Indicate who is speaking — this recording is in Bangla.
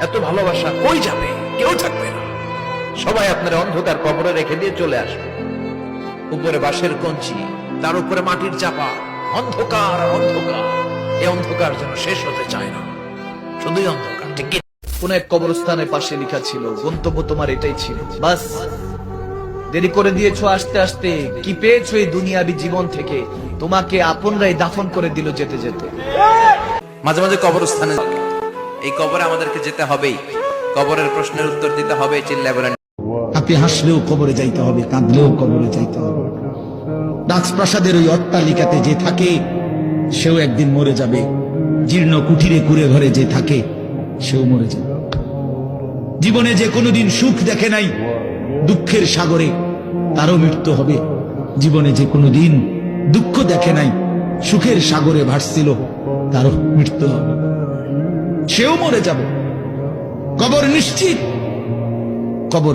Speaker 1: এত ভালোবাসা কই যাবে? কেউ থাকবে না। সবাই আপনার অন্ধকার কবরে রেখে দিয়ে চলে আসবে। উপরে বাঁশের কঞ্চি, তার উপরে মাটির চাপা, অন্ধকার অন্ধকার। এই অন্ধকার যেন শেষ হতে চায় না। শুধুই অন্ধকার, ঠিক
Speaker 2: কোন এক কবরস্থানের পাশে লেখা ছিল, গন্তব্য তোমার এটাই ছিল। বাস, দেরি করে দিয়েছ আসতে আসতে। কি পেয়েছ এই দুনিয়াবি জীবন থেকে? তোমাকে আপনরাই দাফন করে দিল যেতে যেতে।
Speaker 1: মাঝে মাঝে কবরস্থানে। এই কবরে আমাদেরকে যেতে হবেই। কবরের প্রশ্নের উত্তর দিতে হবে, চিল্লায় বলেন।
Speaker 3: আপনি হাসলেও কবরে যাইতে হবে, কাঁদলেও কবরে যাইতে হবে। রাজপ্রাসাদের ওই অট্টালিকাতে যে থাকে, সেও একদিন মরে যাবে। জীর্ণ কুঠিরে কুড়ে ঘরে যে থাকে, সেও মরে যাবে। জীবনে যে কোনোদিন সুখ দেখে নাই, দুঃখের সাগরে, তারও মৃত্যু হবে। জীবনে যে কোনোদিন দুঃখ দেখে নাই, সুখের সাগরে ভাসছিল, তারও মৃত্যু হবে। সেও মরে যাবে। কবর নিশ্চিত। কবর